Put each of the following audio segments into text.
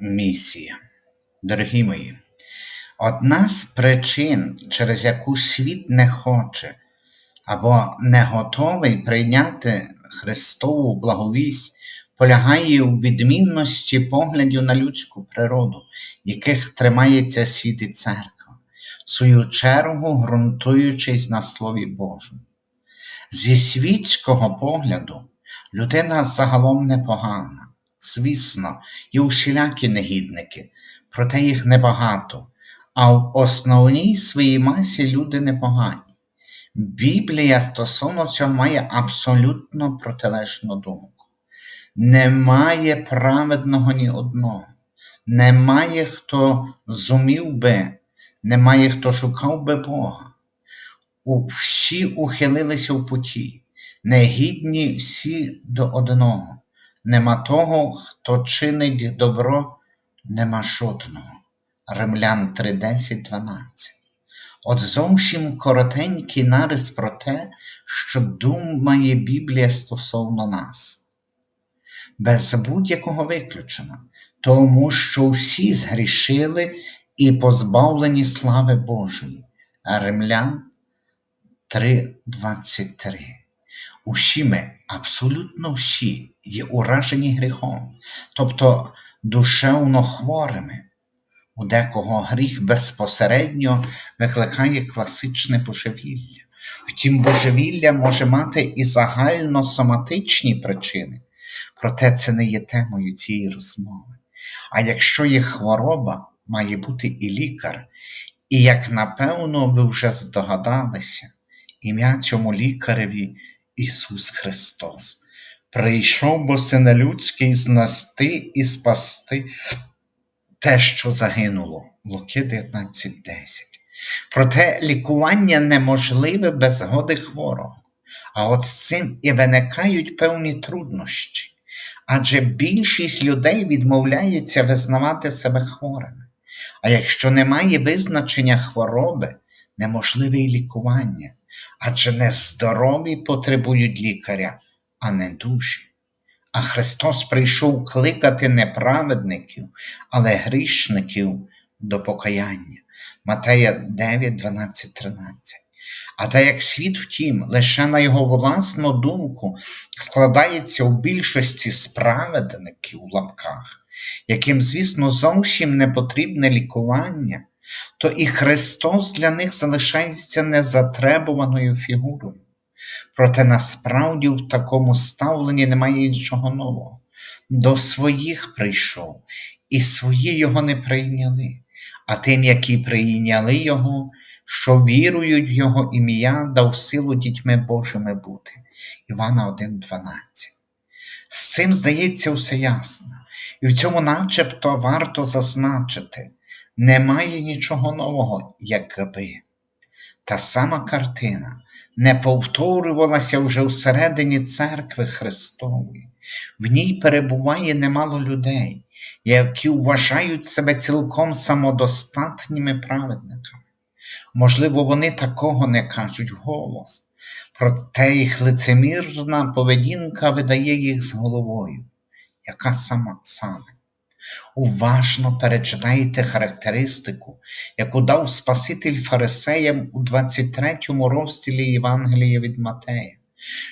місія. Дорогі мої, одна з причин, через яку світ не хоче або не готовий прийняти Христову благовість, полягає у відмінності поглядів на людську природу, яких тримається світ і церква, в свою чергу ґрунтуючись на Слові Божому. Зі світського погляду людина загалом непогана. Звісно, є усілякі негідники, проте їх небагато, а в основній своїй масі люди непогані. Біблія стосовно цього має абсолютно протилежну думку. Немає праведного ні одного, немає хто зумів би, немає хто шукав би Бога. Всі ухилилися в путі, негідні всі до одного. Нема того, хто чинить добро, нема жодного. Римлян 3, 10, 12. От зовсім коротенький нарис про те, що думає Біблія стосовно нас. Без будь-якого виключення, тому що всі згрішили і позбавлені слави Божої. Римлян 3.23. Усі ми, абсолютно всі, є уражені гріхом, тобто душевно хворими. У декого гріх безпосередньо викликає класичне божевілля. Втім, божевілля може мати і загальносоматичні причини, проте це не є темою цієї розмови. А якщо є хвороба, має бути і лікар. І як напевно ви вже здогадалися, ім'я цьому лікареві Ісус Христос. Прийшов бо сина людський знести і спасти те, що загинуло. Луки 19.10. Проте лікування неможливе без згоди хворого. А от з цим і виникають певні труднощі. Адже більшість людей відмовляється визнавати себе хворими. А якщо немає визначення хвороби, неможливе і лікування, адже нездорові потребують лікаря, а не душі. А Христос прийшов кликати не праведників, але грішників до покаяння. Матея 9, 12, 13. А так як світ, втім, лише на його власну думку складається у більшості справедників у лапках, яким, звісно, зовсім не потрібне лікування, то і Христос для них залишається незатребуваною фігурою. Проте насправді в такому ставленні немає нічого нового. До своїх прийшов, і свої його не прийняли, а тим, які прийняли його, що вірують в Його ім'я, дав силу дітьми Божими бути. Івана 1,12. З цим здається все ясно, і в цьому начебто варто зазначити, немає нічого нового, якби. Та сама картина не повторювалася вже всередині церкви Христової. В ній перебуває немало людей, які вважають себе цілком самодостатніми праведниками. Можливо, вони такого не кажуть вголос, проте їх лицемірна поведінка видає їх з головою, яка сама саме. Уважно перечитайте характеристику, яку дав Спаситель фарисеям у 23 розділі Євангелія від Матея,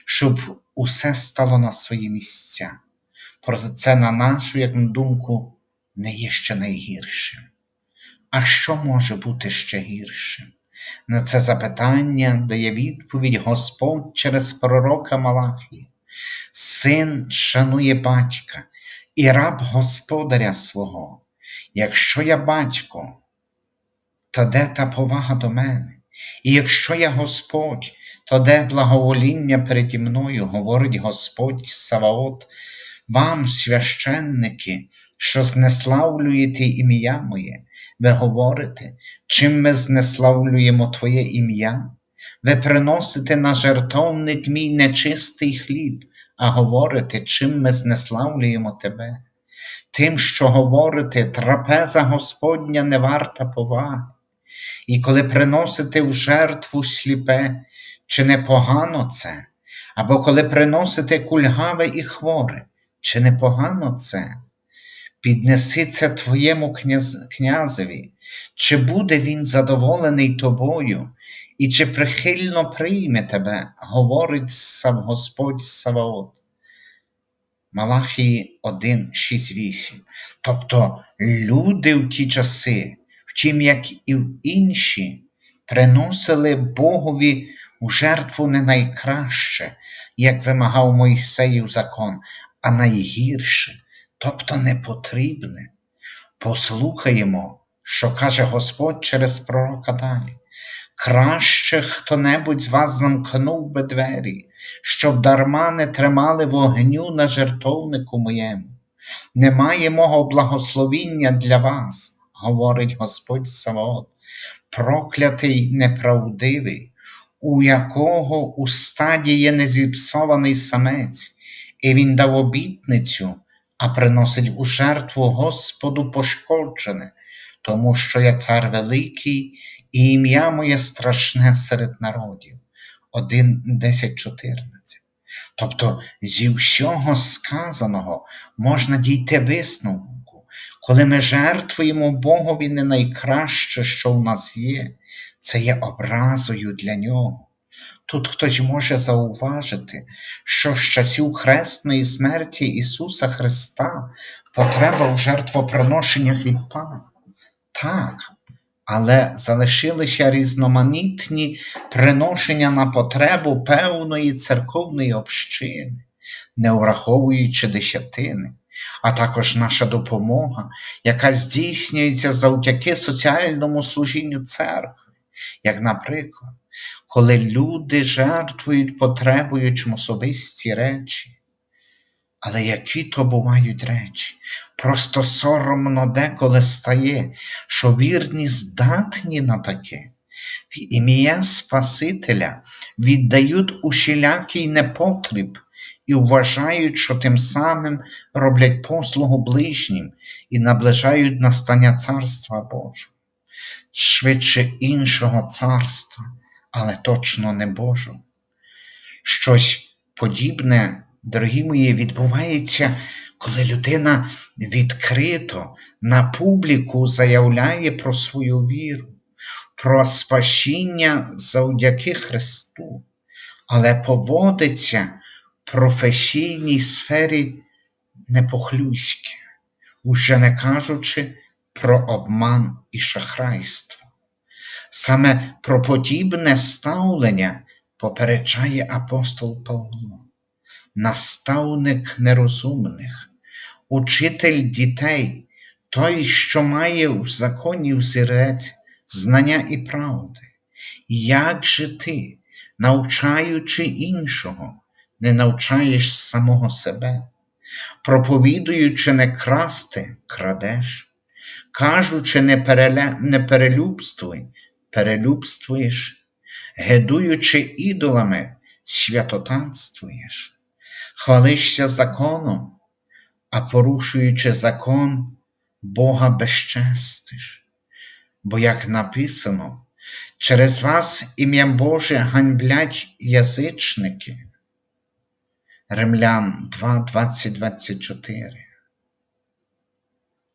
щоб усе стало на свої місця. Проте це, на нашу, як на думку, не є ще найгіршим. А що може бути ще гіршим? На це запитання дає відповідь Господь через пророка Малахії. Син шанує батька і раб господаря свого. Якщо я батько, то де та повага до мене? І якщо я Господь, то де благовоління переді мною, говорить Господь Саваот, вам, священники, що знеславлюєте ім'я моє, ви говорите, чим ми знеславлюємо Твоє ім'я? Ви приносите на жертовник мій нечистий хліб, а говорите, чим ми знеславлюємо тебе. Тим, що говорите, трапеза Господня не варта поваги. І коли приносите в жертву сліпе, чи не погано це? Або коли приносите кульгаве і хворе, чи не погано це? піднеси це твоєму князеві, чи буде він задоволений тобою, і чи прихильно прийме тебе, говорить сам Господь Саваот. Малахії 1, 6, 8. Тобто люди в ті часи, втім, як і в інші, приносили Богові у жертву не найкраще, як вимагав Мойсеїв закон, а найгірше, тобто непотрібне. Послухаємо, що каже Господь через пророка далі. Краще хто-небудь з вас замкнув би двері, щоб дарма не тримали вогню на жертовнику моєму. Немає мого благословіння для вас, говорить Господь Саваот, проклятий неправдивий, у якого у стаді є незіпсований самець, і він дав обітницю, а приносить у жертву Господу пошкоджене, тому що я цар великий, і ім'я моє страшне серед народів. 1, 10, 14. Тобто зі всього сказаного можна дійти висновку, коли ми жертвуємо Богові не найкраще, що в нас є, це є образою для нього. Тут хтось може зауважити, що з часів хресної смерті Ісуса Христа потреба в жертвоприношеннях відпала. Так, але залишилися різноманітні приношення на потребу певної церковної общини, не враховуючи десятини, а також наша допомога, яка здійснюється завдяки соціальному служінню церкви, як, наприклад, коли люди жертвують потребуючим особисті речі. Але які то бувають речі, просто соромно деколи стає, що вірні здатні на таке. В ім'я Спасителя віддають усілякий непотріб і вважають, що тим самим роблять послугу ближнім і наближають настання Царства Божого, швидше іншого царства, але точно не Божого. Щось подібне дорогі мої, відбувається, коли людина відкрито на публіку заявляє про свою віру, про спасіння завдяки Христу, але поводиться в професійній сфері непохлюйське, уже не кажучи про обман і шахрайство. Саме про подібне ставлення попереджає апостол Павло наставник нерозумних, учитель дітей, той, що має в законі взірець знання і правди. Як же ти, навчаючи іншого, не навчаєш самого себе, проповідуючи не красти, крадеш, кажучи, не, переля... не перелюбствуй, перелюбствуєш, гедуючи ідолами, святотанствуєш хвалишся законом, а порушуючи закон, Бога безчестиш. Бо, як написано, через вас ім'ям Боже ганьблять язичники. Римлян 2, 20, 24.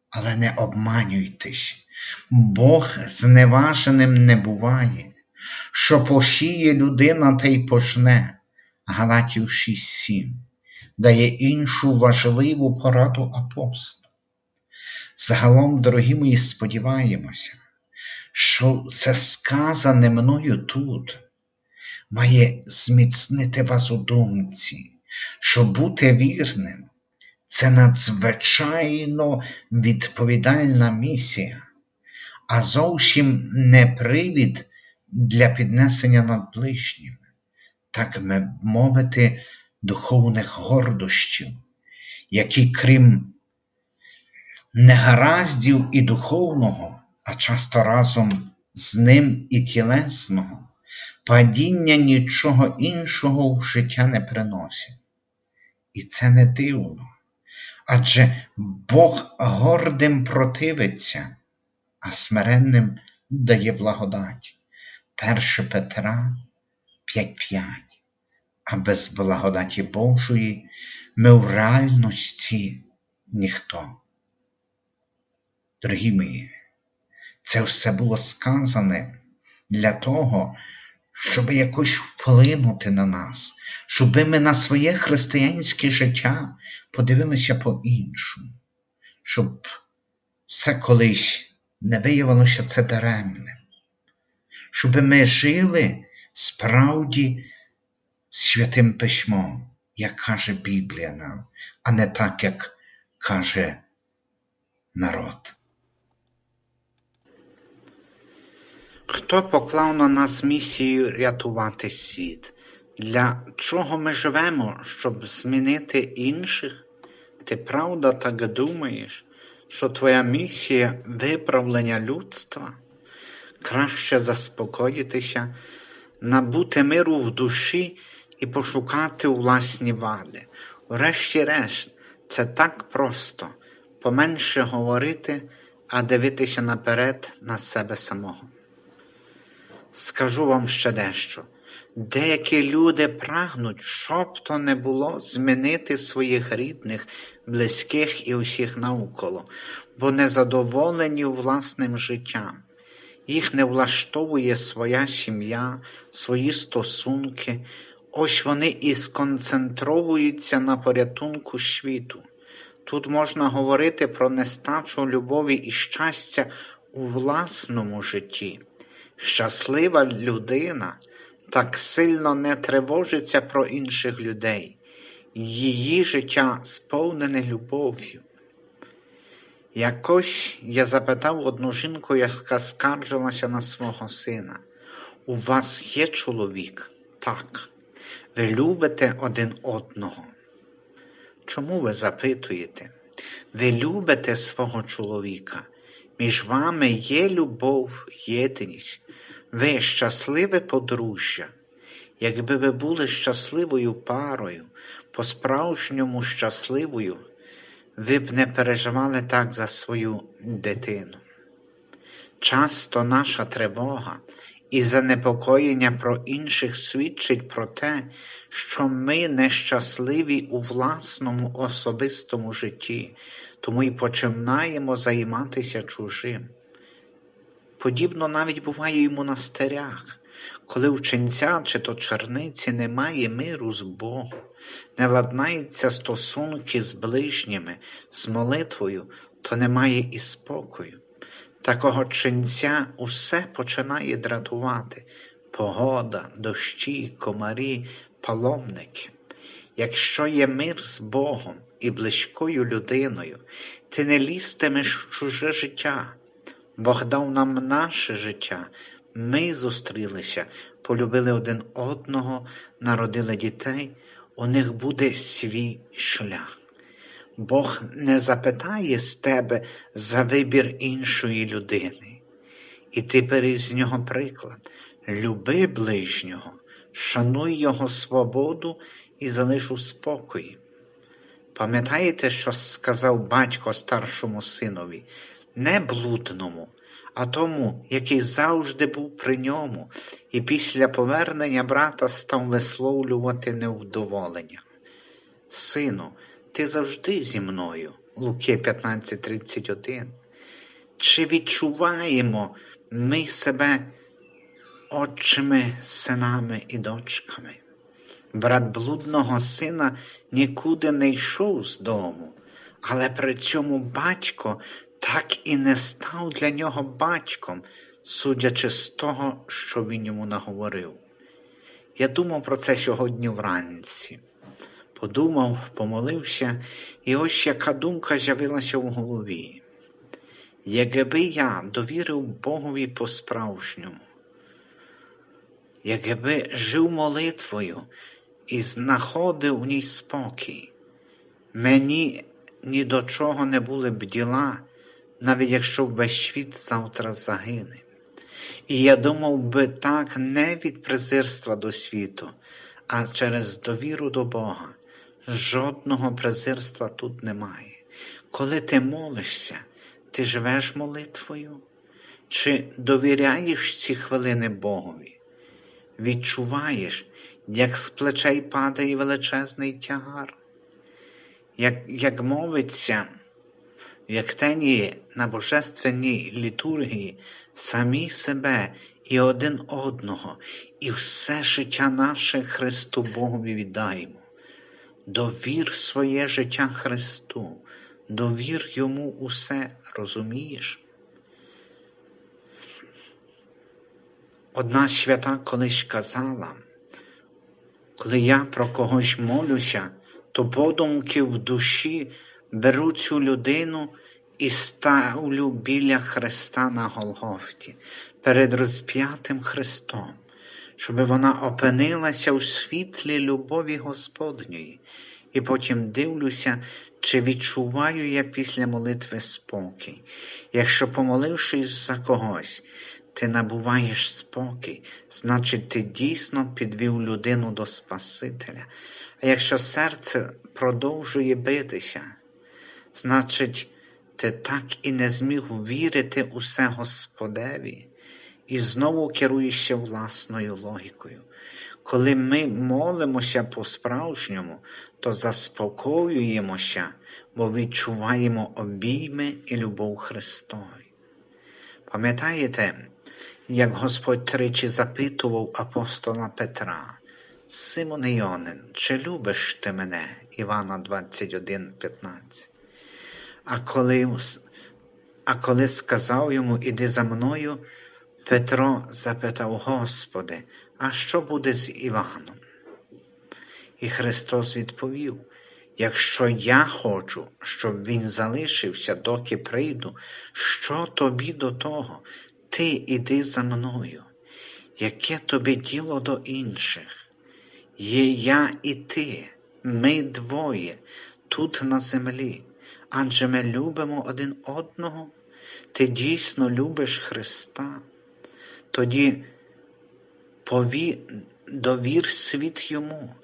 Але не обманюйтесь, Бог зневаженим не буває, що пошіє людина та й пожне. Галатів 6.7 дає іншу важливу пораду апостол. Загалом, дорогі мої, сподіваємося, що це сказане мною тут має зміцнити вас у думці, що бути вірним це надзвичайно відповідальна місія, а зовсім не привід для піднесення над ближніми, так мовити, духовних гордощів, які, крім негараздів і духовного, а часто разом з ним і тілесного, падіння нічого іншого в життя не приносять. І це не дивно, адже Бог гордим противиться, а смиренним дає благодать. 1 Петра 5.5 а без благодаті Божої ми в реальності ніхто. Дорогі мої, це все було сказане для того, щоб якось вплинути на нас, щоб ми на своє християнське життя подивилися по-іншому, щоб все колись не виявилося, це даремне, щоб ми жили справді святим письмом, як каже Біблія нам, а не так, як каже народ. Хто поклав на нас місію рятувати світ? Для чого ми живемо, щоб змінити інших? Ти правда так думаєш, що твоя місія виправлення людства? Краще заспокоїтися, набути миру в душі і пошукати власні вади. Врешті-решт, це так просто поменше говорити, а дивитися наперед на себе самого. Скажу вам ще дещо. Деякі люди прагнуть, щоб то не було, змінити своїх рідних, близьких і усіх навколо, бо незадоволені власним життям. Їх не влаштовує своя сім'я, свої стосунки. Ось вони і сконцентровуються на порятунку світу. Тут можна говорити про нестачу любові і щастя у власному житті. Щаслива людина так сильно не тривожиться про інших людей, її життя сповнене любов'ю. Якось я запитав одну жінку, яка скаржилася на свого сина. У вас є чоловік? Так. Ви любите один одного. Чому ви запитуєте? Ви любите свого чоловіка? Між вами є любов, єдність. Ви щасливе подружжя. Якби ви були щасливою парою, по-справжньому щасливою, ви б не переживали так за свою дитину. Часто наша тривога і занепокоєння про інших свідчить про те, що ми нещасливі у власному особистому житті, тому й починаємо займатися чужим. Подібно навіть буває і в монастирях, коли у ченця чи то черниці немає миру з Богом, не ладнаються стосунки з ближніми, з молитвою, то немає і спокою. Такого ченця усе починає дратувати погода, дощі, комарі, паломники. Якщо є мир з Богом і близькою людиною, ти не лізтимеш в чуже життя. Бог дав нам наше життя. Ми зустрілися, полюбили один одного, народили дітей, у них буде свій шлях. Бог не запитає з тебе за вибір іншої людини. І ти бери з нього приклад. Люби ближнього, шануй Його свободу і залиш у спокої. Пам'ятаєте, що сказав батько старшому синові, не блудному, а тому, який завжди був при ньому, і після повернення брата став висловлювати невдоволення. Сину, ти завжди зі мною, Луки 15:31. Чи відчуваємо ми себе отчими, синами і дочками? Брат блудного сина нікуди не йшов з дому, але при цьому батько так і не став для нього батьком, судячи з того, що він йому наговорив. Я думав про це сьогодні вранці. Подумав, помолився, і ось яка думка з'явилася в голові. Якби я довірив Богові по-справжньому, якби жив молитвою і знаходив у ній спокій, мені ні до чого не були б діла, навіть якщо весь світ завтра загине. І я думав би так не від презирства до світу, а через довіру до Бога. Жодного презирства тут немає. Коли ти молишся, ти живеш молитвою, чи довіряєш ці хвилини Богові? Відчуваєш, як з плечей падає величезний тягар, як як мовиться, в єктенії на божественній літургії самі себе і один одного, і все життя наше Христу Богові віддаємо. Довір своє життя Христу, довір йому усе, розумієш? Одна свята колись казала, коли я про когось молюся, то подумки в душі беру цю людину і ставлю біля Христа на Голгофті, перед розп'ятим Христом, щоб вона опинилася у світлі любові Господньої, і потім дивлюся, чи відчуваю я після молитви спокій. Якщо, помолившись за когось, ти набуваєш спокій, значить, ти дійсно підвів людину до Спасителя. А якщо серце продовжує битися, значить, ти так і не зміг вірити усе Господеві і знову керуєшся власною логікою. Коли ми молимося по-справжньому, то заспокоюємося, бо відчуваємо обійми і любов Христові. Пам'ятаєте, як Господь тричі запитував апостола Петра, Симон Іонин, чи любиш ти мене? Івана 21,15. А коли, а коли сказав йому, іди за мною, Петро запитав, Господи, а що буде з Іваном? І Христос відповів: Якщо я хочу, щоб він залишився, доки прийду, що тобі до того? Ти іди за мною, яке тобі діло до інших? Є я і ти, ми двоє тут на землі, адже ми любимо один одного, ти дійсно любиш Христа, тоді пові... довір світ йому,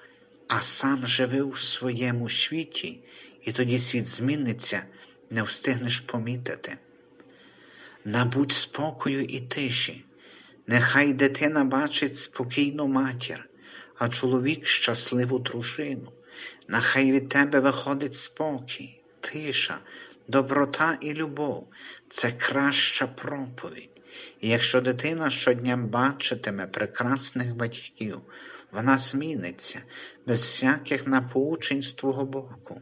а сам живи у своєму світі, і тоді світ зміниться, не встигнеш помітити. Набудь спокою і тиші, нехай дитина бачить спокійну матір, а чоловік щасливу дружину, нехай від тебе виходить спокій, тиша, доброта і любов це краща проповідь. І якщо дитина щодня бачитиме прекрасних батьків, вона зміниться без всяких напоучень з твого боку.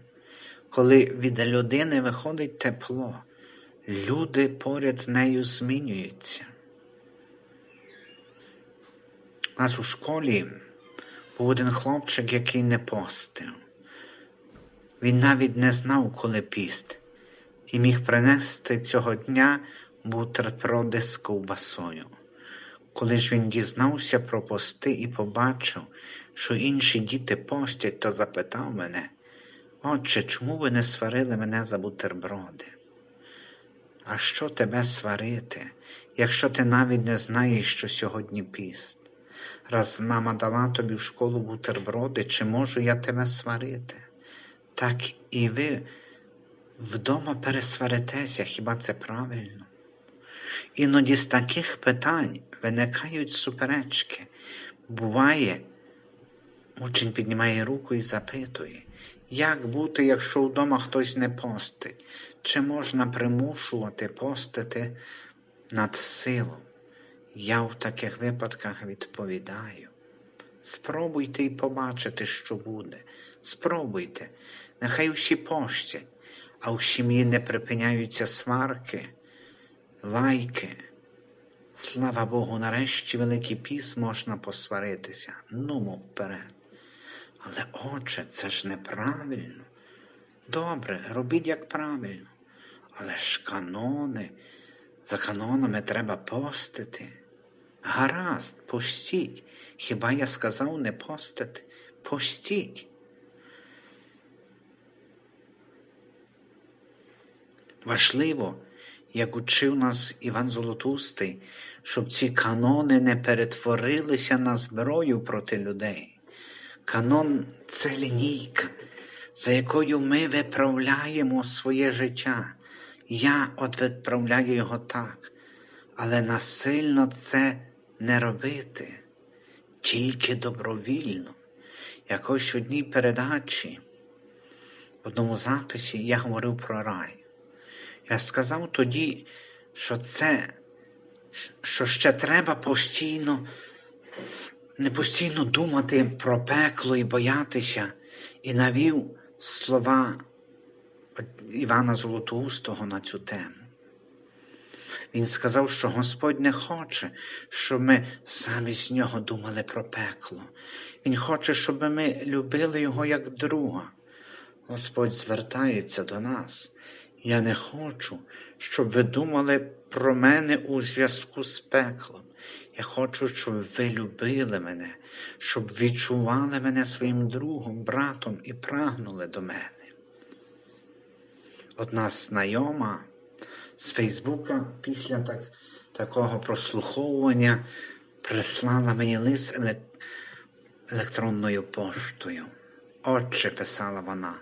Коли від людини виходить тепло, люди поряд з нею змінюються. У нас у школі був один хлопчик, який не постив. Він навіть не знав, коли піст, і міг принести цього дня бутерброди з ковбасою. Коли ж він дізнався про пости і побачив, що інші діти постять, то запитав мене, Отче, чому ви не сварили мене за бутерброди? А що тебе сварити, якщо ти навіть не знаєш, що сьогодні піст? Раз мама дала тобі в школу бутерброди, чи можу я тебе сварити? Так і ви вдома пересваритеся, хіба це правильно? Іноді з таких питань виникають суперечки. Буває, учень піднімає руку і запитує, як бути, якщо вдома хтось не постить? Чи можна примушувати постити над силу? Я в таких випадках відповідаю. Спробуйте і побачите, що буде. Спробуйте, нехай усі пощать, а в сім'ї не припиняються сварки, лайки. Слава Богу, нарешті Великий Піс можна посваритися. Нумо вперед. Але, отче, це ж неправильно. Добре, робіть як правильно. Але ж канони, за канонами треба постити. Гаразд, постіть. Хіба я сказав не постити? Постіть. Важливо, як учив нас Іван Золотустий, щоб ці канони не перетворилися на зброю проти людей. Канон це лінійка, за якою ми виправляємо своє життя. Я от відправляю його так, але насильно це не робити, тільки добровільно. Якось в одній передачі, в одному записі я говорив про рай. Я сказав тоді, що це, що ще треба постійно, не постійно думати про пекло і боятися, і навів слова Івана Золотоустого на цю тему. Він сказав, що Господь не хоче, щоб ми самі з нього думали про пекло. Він хоче, щоб ми любили його як друга. Господь звертається до нас. Я не хочу, щоб ви думали про мене у зв'язку з пеклом. Я хочу, щоб ви любили мене, щоб відчували мене своїм другом, братом і прагнули до мене. Одна знайома з Фейсбука після так, такого прослуховування прислала мені лист електронною поштою. Отче, писала вона,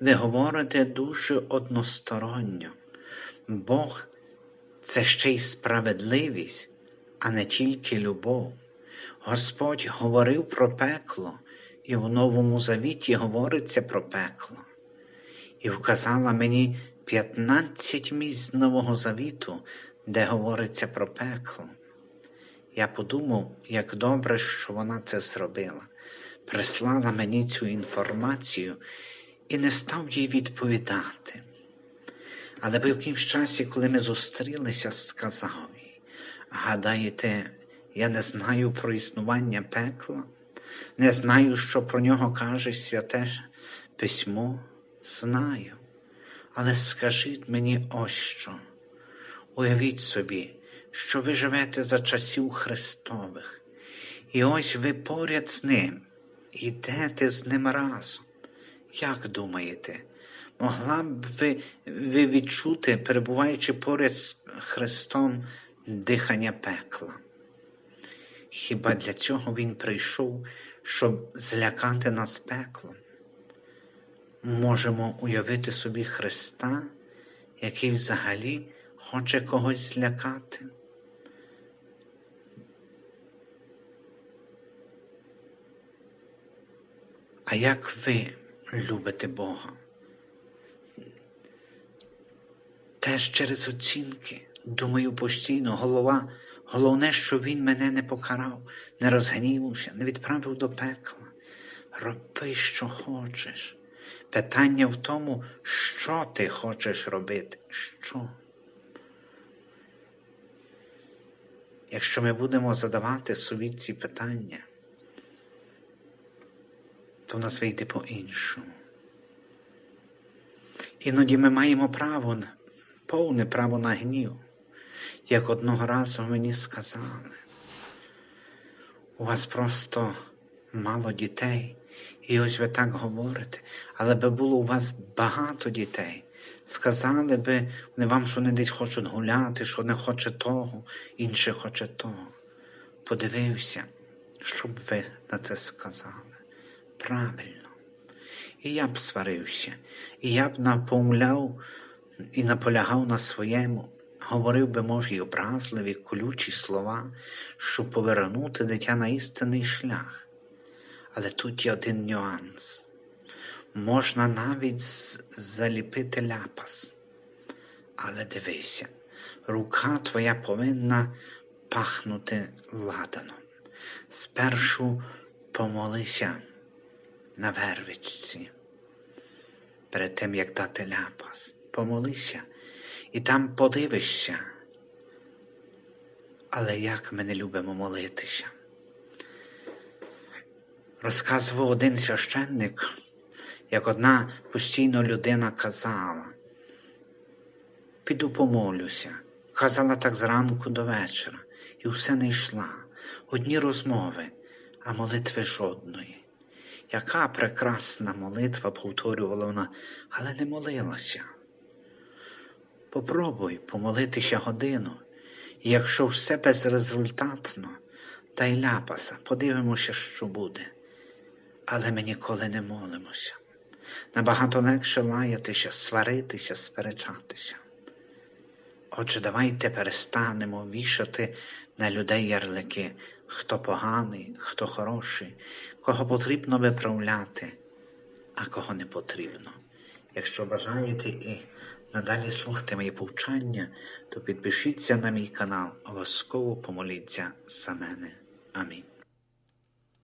ви говорите дуже односторонньо. Бог це ще й справедливість, а не тільки любов. Господь говорив про пекло, і в Новому Завіті говориться про пекло. І вказала мені 15 місць Нового Завіту, де говориться про пекло. Я подумав, як добре, що вона це зробила, прислала мені цю інформацію і не став їй відповідати. Але в якимсь часі, коли ми зустрілися, сказав їй, гадаєте, я не знаю про існування пекла, не знаю, що про нього каже святе письмо, знаю. Але скажіть мені ось що. Уявіть собі, що ви живете за часів Христових, і ось ви поряд з ним, йдете з ним разом. Як думаєте, могла б ви, ви відчути, перебуваючи поряд з Христом, дихання пекла? Хіба для цього Він прийшов, щоб злякати нас пеклом? Можемо уявити собі Христа, який взагалі хоче когось злякати. А як ви любите Бога? Теж через оцінки, думаю постійно, голова, головне, що Він мене не покарав, не розгнівався, не відправив до пекла. Роби, що хочеш. Питання в тому, що ти хочеш робити. Що? Якщо ми будемо задавати собі ці питання, то в вийде по-іншому. Іноді ми маємо право, повне право на гнів, як одного разу мені сказали. У вас просто мало дітей, і ось ви так говорите, але би було у вас багато дітей. Сказали би вони вам, що вони десь хочуть гуляти, що не хоче того, інше хоче того. Подивився, що б ви на це сказали. Правильно. І я б сварився, і я б напомляв і наполягав на своєму, говорив би, може, й образливі, колючі слова, щоб повернути дитя на істинний шлях. Але тут є один нюанс. Можна навіть заліпити ляпас. Але дивися, рука твоя повинна пахнути ладаном. Спершу помолися на вервичці, перед тим, як дати ляпас. Помолися і там подивишся. Але як ми не любимо молитися? Розказував один священник, як одна постійно людина казала, піду помолюся. Казала так зранку до вечора, і все не йшла. Одні розмови, а молитви жодної. Яка прекрасна молитва, повторювала вона, але не молилася. Попробуй помолитися годину, і якщо все безрезультатно, дай ляпаса, подивимося, що буде. Але ми ніколи не молимося. Набагато легше лаятися, сваритися, сперечатися. Отже, давайте перестанемо вішати на людей ярлики, хто поганий, хто хороший, кого потрібно виправляти, а кого не потрібно. Якщо бажаєте і надалі слухати мої повчання, то підпишіться на мій канал, обов'язково помоліться за мене. Амінь.